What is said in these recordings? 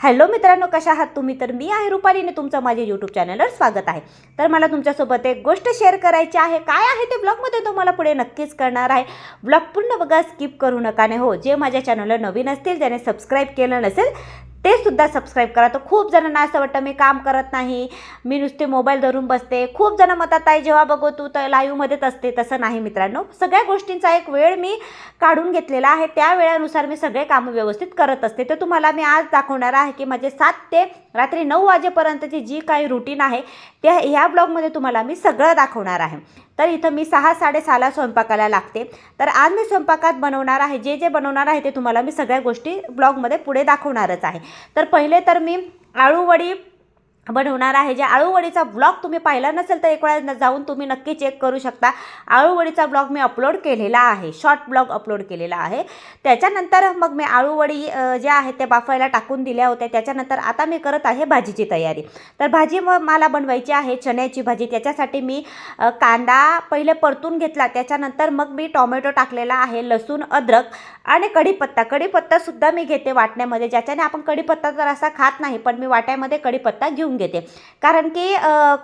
Hello मित्रांनो कशा आहात तुम्ही? तर मी आहे रुपालीने तुमचं माझ्या यूट्यूब चॅनलवर स्वागत आहे. तर मला तुमच्यासोबत एक गोष्ट शेअर करायची आहे. काय आहे ते ब्लॉगमध्ये तुम्हाला पुढे नक्कीच करणार आहे. ब्लॉग पूर्ण बघा स्किप करू नका ने हो. जे माझ्या चॅनलला नवीन असतील ज्याने सबस्क्राईब केलं नसेल ते सुद्धा सबस्क्राईब करा. तर खूप जणांना असं वाटतं मी काम करत नाही मी नुसते मोबाईल धरून बसते. खूप जण मतात आहे जेव्हा बघू तू तर लाईव्हमध्येच असते. तसं नाही मित्रांनो. सगळ्या गोष्टींचा एक वेळ मी काढून घेतलेला आहे. त्या वेळेनुसार मी सगळे कामं व्यवस्थित करत असते. तर तुम्हाला मी आज दाखवणार आहे की माझे सात ते रात्री नऊ वाजेपर्यंतची जी काही रुटीन आहे त्या ह्या ब्लॉगमध्ये तुम्हाला मी सगळं दाखवणार आहे. तर इथं मी सहा साडेसहाला स्वयंपाकाला लागते. तर आज मी स्वयंपाकात बनवणार आहे. जे जे बनवणार आहे ते तुम्हाला मी सगळ्या गोष्टी ब्लॉगमध्ये पुढे दाखवणारच आहे. तर पहिले तर मी आळूवडी बनवणार आहे. जे आळूवडीचा ब्लॉग तुम्ही पाहिला नसेल तर एक वेळा जाऊन तुम्ही नक्की चेक करू शकता. आळूवडीचा ब्लॉग मी अपलोड केलेला आहे. शॉर्ट ब्लॉग अपलोड केलेला आहे. त्याच्यानंतर मग मी आळूवडी जे ज्या आहेत त्या बाफायला टाकून दिल्या होत्या. त्याच्यानंतर आता मी करत आहे भाजीची तयारी. तर भाजी म मला बनवायची आहे चण्याची भाजी. त्याच्यासाठी मी कांदा पहिले परतून घेतला. त्याच्यानंतर मग मी टॉमॅटो टाकलेला आहे लसूण अद्रक आणि कढीपत्ता. कढीपत्तासुद्धा मी घेते वाटण्यामध्ये. ज्याच्याने आपण कढीपत्ता तर असा खात नाही पण मी वाट्यामध्ये कढीपत्ता घेऊन घेते. कारण की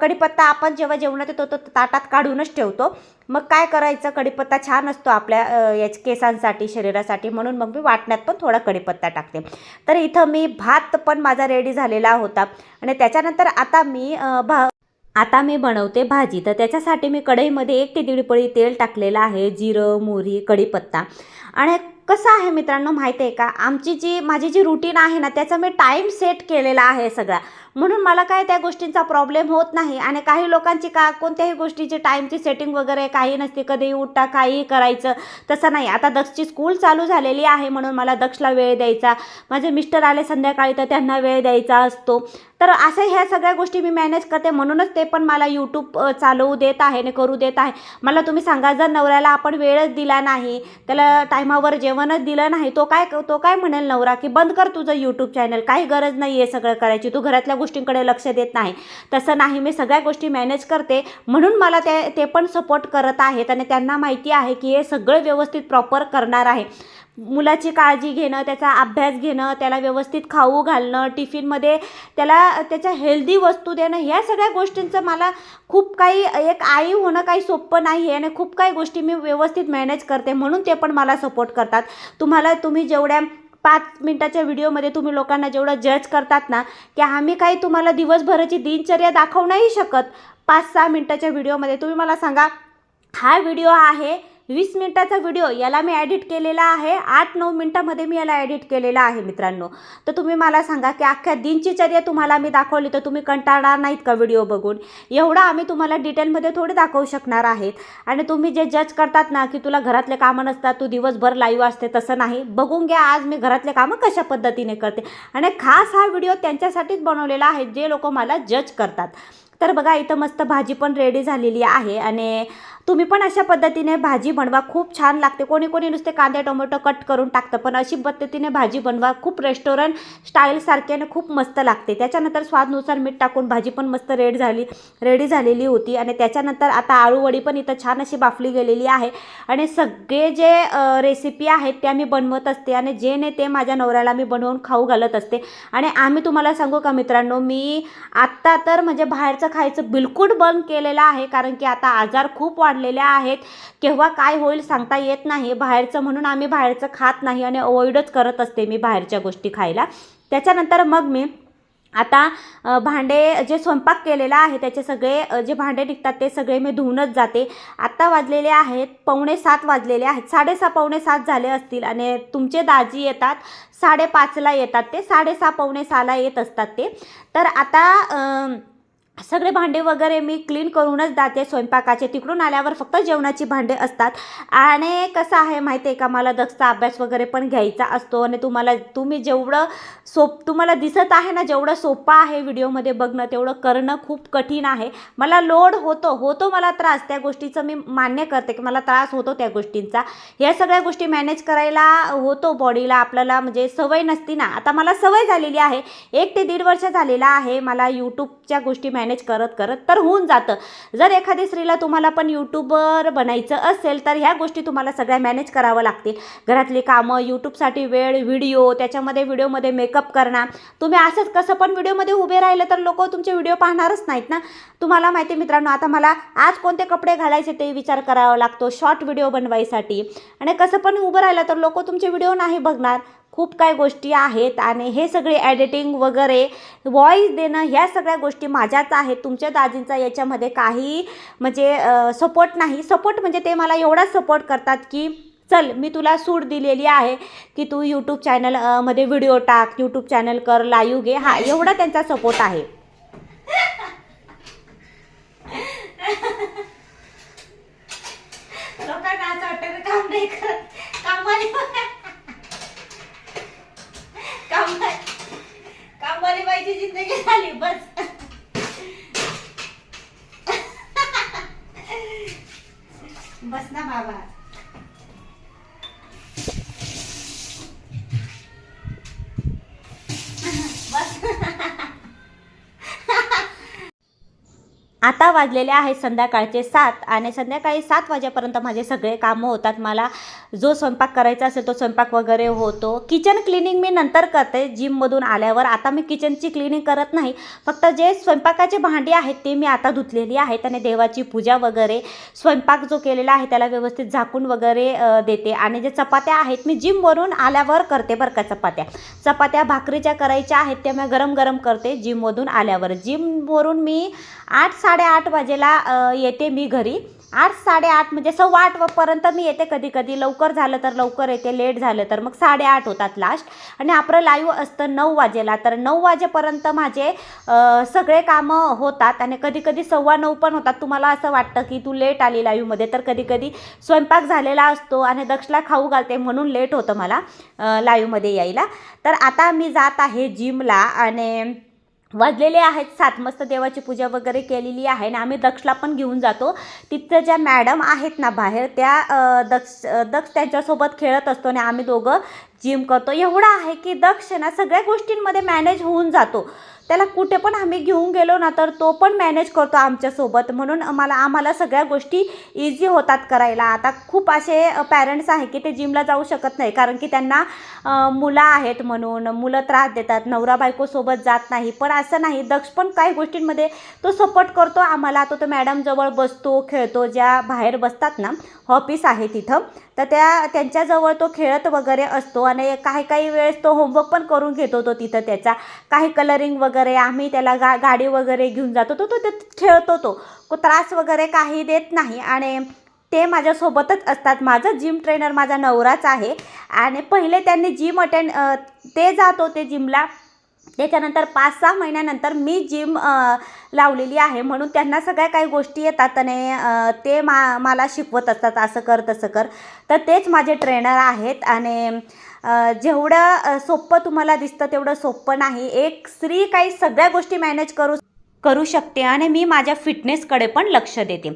कढीपत्ता आपण जेव्हा जेवणात येतो तो ताटात काढूनच ठेवतो. मग काय करायचं? कढीपत्ता छान असतो आपल्या याच केसांसाठी शरीरासाठी. म्हणून मग मी वाटण्यात पण थोडा कढीपत्ता टाकते. तर इथं मी भात पण माझा रेडी झालेला होता. आणि त्याच्यानंतर आता मी भा आता मी बनवते भाजी. तर त्याच्यासाठी मी कढईमध्ये एक ते दीड पळी तेल टाकलेलं आहे. जिरं मोहरी कढीपत्ता. आणि कसं आहे मित्रांनो माहिती आहे का? आमची जी माझी जी रुटीन आहे ना त्याचा मी टाईम सेट केलेला आहे सगळा. म्हणून मला काय त्या गोष्टींचा प्रॉब्लेम होत नाही आणि काही लोकांची का कोणत्याही गोष्टीची टाईमची सेटिंग वगैरे काही नसते. कधी उठता काहीही करायचं तसं नाही. आता दक्षची स्कूल चालू झालेली आहे म्हणून मला दक्षला वेळ द्यायचा. माझे मिस्टर आले संध्याकाळी तर त्यांना वेळ द्यायचा असतो. तर असं ह्या सगळ्या गोष्टी मी मॅनेज करते. म्हणूनच ते पण मला यूट्यूब चालवू देत आहे आणि करू देत आहे. मला तुम्ही सांगा जर नवऱ्याला आपण वेळच दिला नाही त्याला टायमावर जेवणच दिलं नाही तो काय तो काय म्हणेल नवरा की बंद कर तुझं यूट्यूब चॅनल काही गरज नाही आहे सगळं करायची तू घरातल्या गोष्टींकडे लक्ष देत नाही. तसं नाही मी सगळ्या गोष्टी मॅनेज करते म्हणून मला ते ते पण सपोर्ट करत आहेत आणि त्यांना माहिती आहे की हे सगळं व्यवस्थित प्रॉपर करणार आहे. मुलाची काळजी घेणं त्याचा अभ्यास घेणं त्याला व्यवस्थित खाऊ घालणं टिफिनमध्ये त्याला त्याच्या हेल्दी वस्तू देणं ह्या सगळ्या गोष्टींचं मला खूप काही एक आई होणं काही सोपं नाही आहे आणि खूप काही गोष्टी मी व्यवस्थित मॅनेज करते म्हणून ते पण मला सपोर्ट करतात. तुम्हाला तुम्ही जेवढ्या पाच मिनटाच्या व्हिडिओमध्ये तुम्ही लोकांना जेवढं जज करतात ना की आम्ही काही तुम्हाला दिवसभराची दिनचर्या दाखवू नाही शकत पाच सहा मिनटाच्या व्हिडिओमध्ये तुम्ही मला सांगा हा व्हिडिओ आहे वीस मिनटाचा व्हिडिओ याला मी ॲडिट केलेला आहे. आठ नऊ मिनटामध्ये मी याला ॲडिट केलेला आहे मित्रांनो. तर तुम्ही मला सांगा की अख्ख्या दिनचर्या तुम्हाला मी दाखवली तर तुम्ही कंटाळणार नाहीत का व्हिडिओ बघून? एवढा आम्ही तुम्हाला डिटेलमध्ये थोडे दाखवू शकणार आहेत. आणि तुम्ही जे जज करतात ना की तुला घरातले कामं नसतात तू दिवसभर लाईव्ह असते तसं नाही. बघून घ्या आज मी घरातले कामं कशा पद्धतीने करते? आणि खास हा व्हिडिओ त्यांच्यासाठीच बनवलेला आहे जे लोक मला जज करतात. तर बघा इथं मस्त भाजी पण रेडी झालेली आहे. आणि तुम्ही पण अशा पद्धतीने भाजी बनवा. खूप छान लागते. कोणी कोणी नुसते कांदे टोमॅटो कट करून टाकतं पण अशी पद्धतीने भाजी बनवा. खूप रेस्टॉरंट स्टाईलसारख्याने खूप मस्त लागते. त्याच्यानंतर स्वादनुसार मीठ टाकून भाजी पण मस्त रेड झाली रेडी झालेली होती. आणि त्याच्यानंतर आता आळूवडी पण इथं छान अशी बाफली गेलेली आहे. आणि सगळे जे रेसिपी आहेत त्या मी बनवत असते. आणि जे नाही ते माझ्या नवऱ्याला मी बनवून खाऊ घालत असते. आणि आम्ही तुम्हाला सांगू का मित्रांनो मी आत्ता तर म्हणजे बाहेरचं खायचं बिलकुल बंद केलेलं आहे. कारण की आता आजार खूप वाढ वाढलेल्या आहेत. केव्हा काय होईल सांगता येत नाही. बाहेरचं म्हणून आम्ही बाहेरचं खात नाही आणि अवॉइडच करत असते मी बाहेरच्या गोष्टी खायला. त्याच्यानंतर मग मी आता भांडे जे स्वयंपाक केलेला आहे त्याचे सगळे जे भांडे निघतात ते सगळे मी धुवूनच जाते. आत्ता वाजलेले आहेत पावणे सात वाजलेले आहेत. साडेसहा पावणे सात झाले असतील आणि तुमचे दाजी येतात साडेपाचला येतात ते साडेसहा पावणे सहाला येत असतात ते. तर आता सगळे भांडे वगैरे मी क्लीन करूनच जाते स्वयंपाकाचे. तिकडून आल्यावर फक्त जेवणाची भांडे असतात. आणि कसं आहे माहिती आहे का? मला दक्षचा अभ्यास वगैरे पण घ्यायचा असतो आणि तुम्हाला तुम्ही जेवढं सोप तुम्हाला दिसत आहे ना जेवढं सोपं आहे व्हिडिओमध्ये बघणं तेवढं करणं खूप कठीण आहे. मला लोड होतो होतो मला त्रास त्या गोष्टीचं मी मान्य करते की मला त्रास होतो त्या गोष्टींचा. ह्या सगळ्या गोष्टी मॅनेज करायला होतो बॉडीला आपल्याला म्हणजे सवय नसती ना. आता मला सवय झालेली आहे. एक ते दीड वर्ष झालेला आहे मला यूट्यूबच्या गोष्टी मॅनेज मॅनेज करत करत तर होऊन जातं. जर एखादी स्त्रीला तुम्हाला पण यूट्यूबर बनायचं असेल तर ह्या गोष्टी तुम्हाला सगळ्या मॅनेज करावं लागतील. घरातली कामं यूट्यूबसाठी वेळ व्हिडिओ त्याच्यामध्ये व्हिडिओमध्ये मेकअप करणार तुम्ही असंच कसं पण व्हिडिओमध्ये उभे राहिलं तर लोक तुमचे व्हिडिओ पाहणारच नाहीत ना? तुम्हाला माहिती मित्रांनो आता मला आज कोणते कपडे घालायचे ते विचार करावा लागतो शॉर्ट व्हिडिओ बनवायसाठी. आणि कसं पण उभं राहिलं तर लोक तुमचे व्हिडिओ नाही बघणार. खूप काही गोष्टी आहेत आणि हे सगळे एडिटिंग वगैरे व्हॉईस देणं ह्या सगळ्या गोष्टी माझ्याच आहेत. तुमच्या दाजींचा याच्यामध्ये काही म्हणजे सपोर्ट नाही. सपोर्ट म्हणजे ते मला एवढाच सपोर्ट करतात की चल मी तुला सूट दिलेली आहे की तू यूट्यूब चॅनलमध्ये व्हिडिओ टाक यूट्यूब चॅनल कर लाईव्ह घे. हा एवढा त्यांचा सपोर्ट आहे. लोकांना असं वाटतं काम नाही करत. कामवाली कामवाली जिंदगी झाली बस. बस ना बाबा. आता वाजलेले आहेत संध्याकाळचे सात आणि संध्याकाळी सात वाजेपर्यंत माझे सगळे कामं होतात. मला जो स्वयंपाक करायचा असेल तो स्वयंपाक वगैरे होतो. किचन क्लिनिंग मी नंतर करते. जिममधून आल्यावर आता मी किचनची क्लिनिंग करत नाही. फक्त जे स्वयंपाकाचे भांडी आहेत ते मी आता धुतलेली आहेत आणि देवाची पूजा वगैरे स्वयंपाक जो केलेला आहे त्याला व्यवस्थित झाकून वगैरे देते. आणि जे चपात्या आहेत मी जिमवरून आल्यावर करते बरं का चपात्या. चपात्या भाकरीच्या करायच्या आहेत त्या मी गरम गरम करते जिममधून आल्यावर. जिमवरून मी आठ साडेआठ वाजेला येते मी घरी. आठ साडेआठ म्हणजे सव्वा आठपर्यंत मी येते कधी कधी लवकर झालं तर लवकर येते लेट झालं तर. मग साडेआठ होतात लास्ट आणि आपलं लाईव्ह असतं नऊ वाजेला. तर नऊ वाजेपर्यंत माझे सगळे कामं होतात आणि कधी कधी सव्वा नऊ पण होतात. तुम्हाला असं वाटतं की तू लेट आली लाईव्हमध्ये तर कधी कधी स्वयंपाक झालेला असतो आणि दक्षला खाऊ घालते म्हणून लेट होतं मला लाईव्हमध्ये यायला. तर आता मी जात आहे जिमला आणि वाजलेले आहेत. सात मस्त देवाची पूजा वगैरे केलेली आहे आणि आम्ही दक्षला पण घेऊन जातो. तिथं ज्या मॅडम आहेत ना बाहेर त्या दक्ष दक्ष त्यांच्यासोबत खेळत असतो आणि आम्ही दोघं जिम करतो. एवढं आहे की दक्ष ना सगळ्या गोष्टींमध्ये मॅनेज होऊन जातो. त्याला कुठे पण आम्ही घेऊन गेलो ना तर तो पण मॅनेज करतो आमच्यासोबत म्हणून मला आम्हाला सगळ्या गोष्टी इझी होतात करायला. आता खूप असे पॅरेंट्स आहे की ते जिमला जाऊ शकत नाही कारण की त्यांना मुलं आहेत म्हणून. मुलं त्रास देतात नवरा बायकोसोबत जात नाही. पण असं नाही दक्ष पण काही गोष्टींमध्ये तो सपोर्ट करतो आम्हाला. तो तो मॅडमजवळ बसतो खेळतो ज्या बाहेर बसतात ना ऑफिस आहे तिथं तर त्या त्यांच्याजवळ तो खेळत वगैरे असतो. आणि काही काही वेळेस तो होमवर्क पण करून घेतो तो तिथं त्याचा. काही कलरिंग वगैरे आम्ही त्याला गा गाडी वगैरे घेऊन जातो तो तो ते खेळतो तो त्रास वगैरे काही देत नाही आणि ते माझ्यासोबतच असतात. माझं जिम ट्रेनर माझा नवराच आहे आणि पहिले त्यांनी जिम अटेंड ते जात होते जिमला त्याच्यानंतर पाच सहा महिन्यानंतर मी जिम लावलेली आहे म्हणून त्यांना सगळ्या काही गोष्टी येतात आणि ते मा मला शिकवत असतात असं कर तसं कर. तर तेच माझे ट्रेनर आहेत आणि जेवढं सोपं तुम्हाला दिसतं तेवढं सोपं नाही. एक स्त्री काही सगळ्या गोष्टी मॅनेज करू करू शकते आणि मी माझ्या फिटनेसकडे पण लक्ष देते.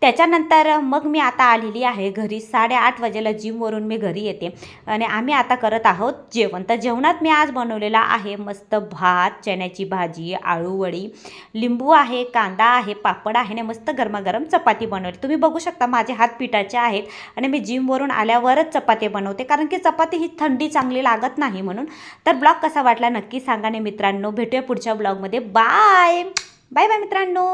त्याच्यानंतर मग मी आता आलेली आहे घरी. साडेआठ वाजेला जिमवरून मी घरी येते आणि आम्ही आता करत आहोत जेवण. तर जेवणात मी आज बनवलेला आहे मस्त भात चण्याची भाजी आळूवडी लिंबू आहे कांदा आहे पापड आहे आणि मस्त गरमागरम चपाती बनवली तुम्ही बघू शकता माझे हात पिठाचे आहेत आणि मी जिमवरून आल्यावरच चपाती बनवते. कारण की चपाती ही थंडी चांगली लागत नाही म्हणून. तर ब्लॉग कसा वाटला नक्की सांगा आणि मित्रांनो. भेटूया पुढच्या ब्लॉगमध्ये. बाय! बाय बाय मित्रांनो.